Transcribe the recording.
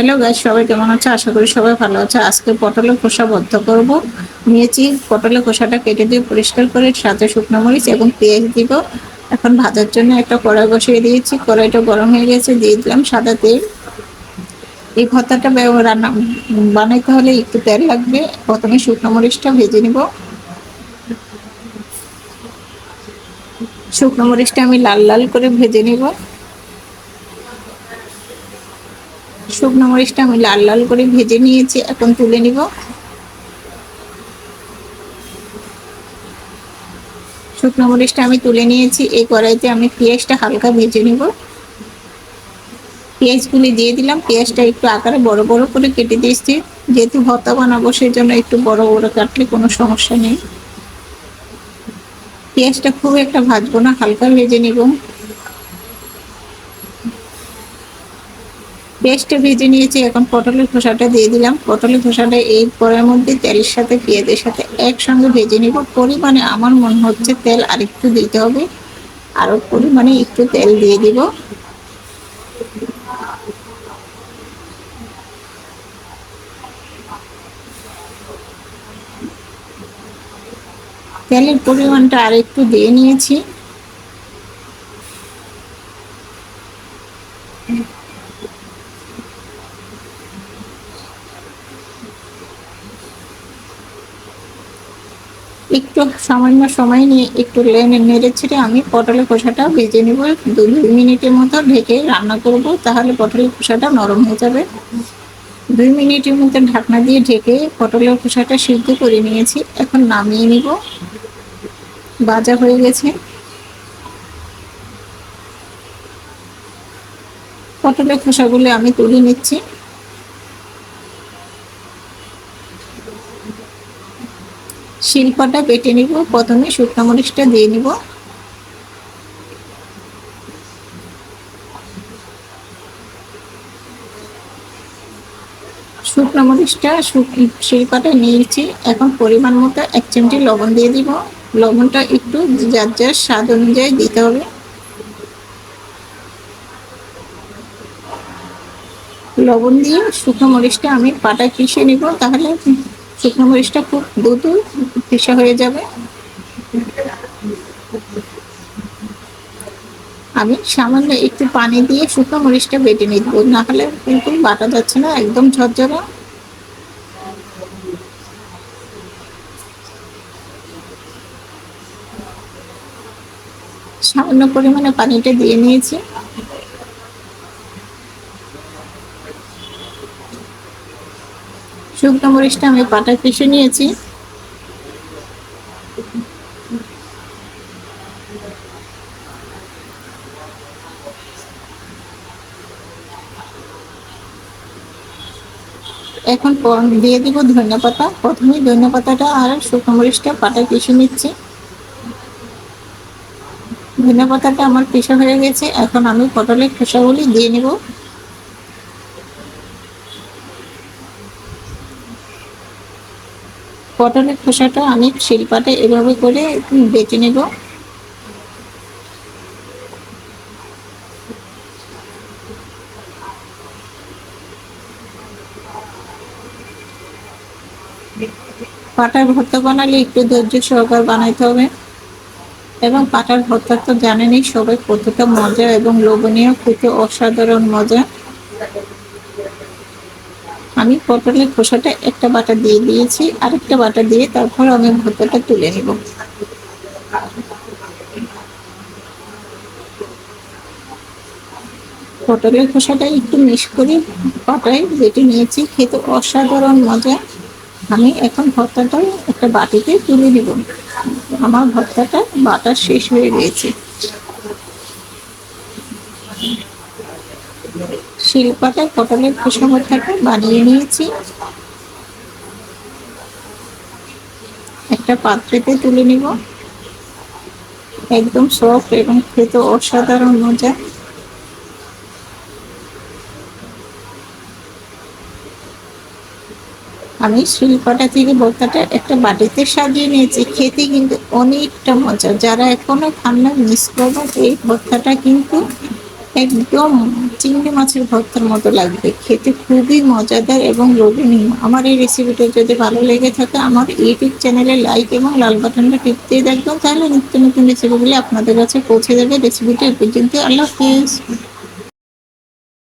Hello guys সবাই কেমন আছে? আশা করি সবাই ভালো আছে। আজকে পটলের খোসা বদ্ধ করব। নিয়েছি পটলের খোসাটা কেটে দিয়ে পরিষ্কার করে, সাথে শুকনো মরিচ এবং পেঁয়াজ দিব। এখন ভাজার জন্য একটা কড়াই বসিয়ে দিয়েছি। কড়াইটা গরম হয়ে গেছে, দিয়ে দিলাম সাদা তেল। এই ভর্তাটা রান্না, বানাইতে হলে একটু তেল লাগবে। প্রথমে শুকনো মরিচটা ভেজে নিব। শুকনো মরিচটা আমি লাল লাল করে ভেজে নিব। শুকনো মরিচটা আমি লাল লাল করে ভেজে নিয়েছি, এখন তুলে নিব। শুকনো মরিচটা আমি তুলে নিয়েছি, এই কড়াইতে আমি পেঁয়াজটা হালকা ভেজে নিব। পেঁয়াজগুলি দিয়ে দিলাম, পেঁয়াজটা একটু আকারে বড় বড় করে কেটে দিয়েছি। যেহেতু ভর্তা বানাবো সেই জন্য একটু বড় বড় কাটলে কোনো সমস্যা নেই। পেঁয়াজটা খুব একটা ভাজবো না, হালকা ভেজে নিব। পেস্টটা ভেজে নিয়েছি, এখন পটলের খোসাটা দিয়ে দিলাম। পটলের খোসাটা এই পরের মধ্যে তেলের সাথে, পেঁয়াজের সাথে একসঙ্গে ভেজে নিব। পরিমাণে আমার মনে হচ্ছে তেল আরেকটু দিতে হবে। আরও পরিমাণে একটু তেল দিয়ে দিব। তেলের পরিমাণটা আর একটু দিয়ে নিয়েছি। একটু সামান্য সময় নিয়ে একটু লেনে নেড়ে ছেড়ে আমি পটলের খোসাটা ভেজে নেব। দু, দুই মিনিটের মতো ঢেকে রান্না করব, তাহলে পটলের খোসাটা নরম হয়ে যাবে। দুই মিনিটের মতো ঢাকনা দিয়ে ঢেকে পটলের খোসাটা সিদ্ধ করে নিয়েছি। এখন নামিয়ে নিব। ভাজা হয়ে গেছে। পটলের খোসাগুলো আমি তুলে নিচ্ছি। শিল্পটা বেটে নিব। প্রথমে শুকনো মরিচটা দিয়ে নিব। শুকনো মরিচটা শিল্পাটা নিয়েছি। এখন পরিমাণ মতো এক চিমটি লবণ দিয়ে দিব। লবণটা একটু যার যার স্বাদ অনুযায়ী দিতে হবে। লবণ দিয়ে শুকনো মরিচটা আমি পাটা পিষে নিব। তাহলে শুকনো মরিচটা খুব দ্রুত পিসা হয়ে যাবে। আমি সামান্য একটু পানি দিয়ে শুকনো মরিচটা বেটে নিব, না হলে কিন্তু বাটা যাচ্ছে না, একদম ঝরঝরা। সামান্য পরিমাণে পানিটা দিয়ে নিয়েছি। শুকনো মরিচটা আমি পাটা পিষে নিয়েছি। এখন দিয়ে দিব ধনিয়া পাতা। প্রথমে ধনিয়া পাতাটা আর শুকনো মরিচটা পাটায় পিষে নিচ্ছি। ধনিয়া পাতাটা আমার পিষা হয়ে গেছে। এখন আমি পটলের খোসাগুলি দিয়ে নেব। পটলের খোসাটা আমি শিলপাটে এভাবে করে বেটে নেব। পাটার ভর্তা বানালে একটু ধৈর্য সহকার বানাইতে হবে। এবং পাটার ভর্তা তো জানেনই, সবাই কতটা মজা এবং লোভনীয় খেতে অসাধারণ মজা। আমি পটলের খোসাটা একটা বাটা দিয়ে দিয়েছি, আরেকটা বাটা দিয়ে তারপর আমি ভর্তাটা তুলে নিব। পটলের খোসাটা একটু মিশ করে পাটায় বেটে নিয়েছি, খেতে অসাধারণ মজা। আমি এখন ভর্তাটা একটা বাটিতে তুলে নিব। আমার ভর্তাটা বাটা শেষ হয়ে গিয়েছে শিল্পাটায় পটলের খোসা বানিয়ে নিয়েছি। একটা পাত্রেতে তুলে নিব। একদম সফট এবং খেতে অসাধারণ মজা। আমি শিল্পটা থেকে ভর্তাটা একটা বাটিতে সাজিয়ে নিয়েছি। খেতে কিন্তু অনেকটা মজা। যারা এখনও খান্না মিস করব এই ভর্তাটা কিন্তু একদম চিংড়ি মাছের ভর্তার মতো লাগবে। খেতে খুবই মজাদার এবং লোভনীয়। আমার এই রেসিপিটা যদি ভালো লেগে থাকে, আমার ইউটিউব চ্যানেলে লাইক এবং লাল বাটনটা টিপতেই দেখবেন, তাহলে নিত্য নতুন রেসিপিগুলি আপনাদের কাছে পৌঁছে দেবে রেসিপিটা পর্যন্ত আল্লাহ হাফিজ।